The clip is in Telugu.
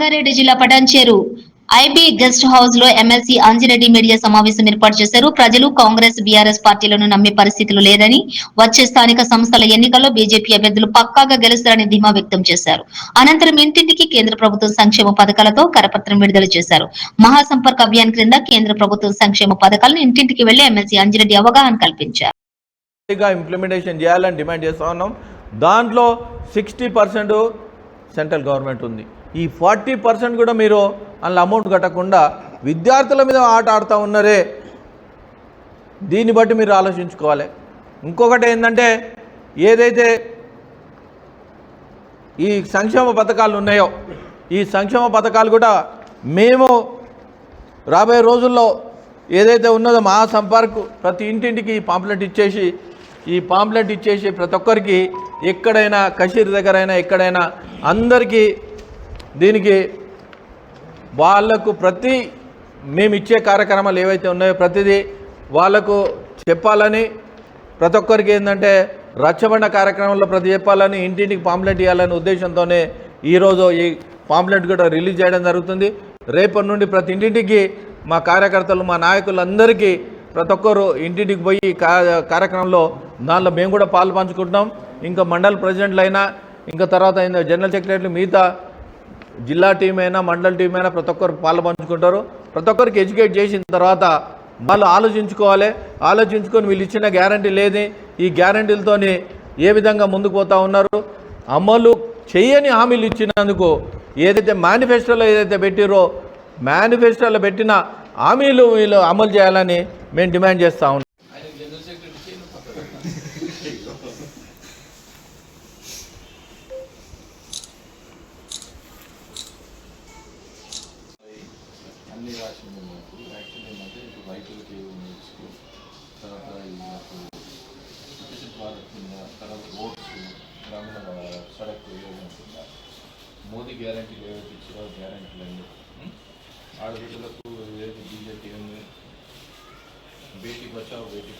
రంగారెడ్డి జిల్లా పటాన్చేరు ఐబీ గెస్ట్ హౌస్లో ఎమ్మెల్సీ అంజిరెడ్డి మీడియా సమావేశం ఏర్పాటు చేశారు. ప్రజలు కాంగ్రెస్ బీఆర్ఎస్ పార్టీలను నమ్మే పరిస్థితులు లేదని వచ్చే స్థానిక సంస్థల ఎన్నికల్లో బీజేపీ అభ్యర్థులు పక్కాగా గెలుస్తారని ధీమా వ్యక్తం చేశారు. అనంతరం ఇంటింటికి కేంద్ర ప్రభుత్వం సంక్షేమ పథకాలతో కరపత్రం విడుదల చేశారు. మహాసంపర్క్ అభియాన్ క్రింద కేంద్ర ప్రభుత్వం సంక్షేమ పథకాలను ఇంటింటికి వెళ్ళి ఎమ్మెల్సీ అంజిరెడ్డి అవగాహన కల్పించారు. ఇంప్లిమెంటేషన్ చేయాలని డిమాండ్ ఉన్నాం. దాంట్లో సిక్స్టీ పర్సెంట్ సెంట్రల్ గవర్నమెంట్ ఉంది. ఈ ఫార్టీ పర్సెంట్ కూడా మీరు అందులో అమౌంట్ కట్టకుండా విద్యార్థుల మీద ఆట ఆడుతూ ఉన్నారే దీన్ని బట్టి మీరు ఆలోచించుకోవాలి. ఇంకొకటి ఏంటంటే ఏదైతే ఈ సంక్షేమ పథకాలు ఉన్నాయో ఈ సంక్షేమ పథకాలు కూడా మేము రాబోయే రోజుల్లో ఏదైతే ఉన్నదో మా సంపర్క్ ప్రతి ఇంటింటికి ఈ పాంప్లెట్ ఇచ్చేసి ఈ పాంప్లెట్ ఇచ్చేసి ప్రతి ఒక్కరికి ఎక్కడైనా కషీర్ దగ్గరైనా ఎక్కడైనా అందరికీ దీనికి వాళ్ళకు ప్రతి మేము ఇచ్చే కార్యక్రమాలు ఏవైతే ఉన్నాయో ప్రతిదీ వాళ్ళకు చెప్పాలని ప్రతి ఒక్కరికి ఏంటంటే రచ్చబండ కార్యక్రమంలో ప్రతి చెప్పాలని ఇంటింటికి పాంప్లెట్ ఇవ్వాలనే ఉద్దేశంతోనే ఈరోజు ఈ పాంప్లెట్ కూడా రిలీజ్ చేయడం జరుగుతుంది. రేపటి నుండి ప్రతి ఇంటింటికి మా కార్యకర్తలు మా నాయకులందరికీ ప్రతి ఒక్కరు ఇంటింటికి పోయి కార్యక్రమంలో దానిలో మేము కూడా పాలు పంచుకుంటున్నాం. ఇంకా మండల ప్రెసిడెంట్లు అయినా ఇంకా తర్వాత అయిన జనరల్ సెక్రటరీలు మిగతా జిల్లా టీం అయినా మండల టీం అయినా ప్రతి ఒక్కరు పాలు పంచుకుంటారు. ప్రతి ఒక్కరికి ఎడ్యుకేట్ చేసిన తర్వాత వాళ్ళు ఆలోచించుకోవాలి. ఆలోచించుకొని వీళ్ళు ఇచ్చిన గ్యారంటీ లేని ఈ గ్యారంటీలతోని ఏ విధంగా ముందుకు పోతా ఉన్నారు? అమలు చేయని హామీలు ఇచ్చినందుకు ఏదైతే మేనిఫెస్టోలో ఏదైతే పెట్టిరో మేనిఫెస్టోలో పెట్టిన హామీలు వీళ్ళు అమలు చేయాలని మేము డిమాండ్ చేస్తూ ఉన్నాం. రాసింది మీకు యాక్చువల్లీ ఏంటంటే ఇప్పుడు రైతులకి నీడ్స్కి తర్వాత ఈ నాకు వికసిత్ భారత్ కింద తర్వాత రోడ్స్ గ్రామీణ సడక్ యోజన కింద మోదీ గ్యారంటీలు ఏవైతే ఇచ్చారో గ్యారంటీలు అన్ని ఆడబిడ్డలకు ఏదైతే బీజేపీ ఉంది బేటీ బచావ్ బేటీ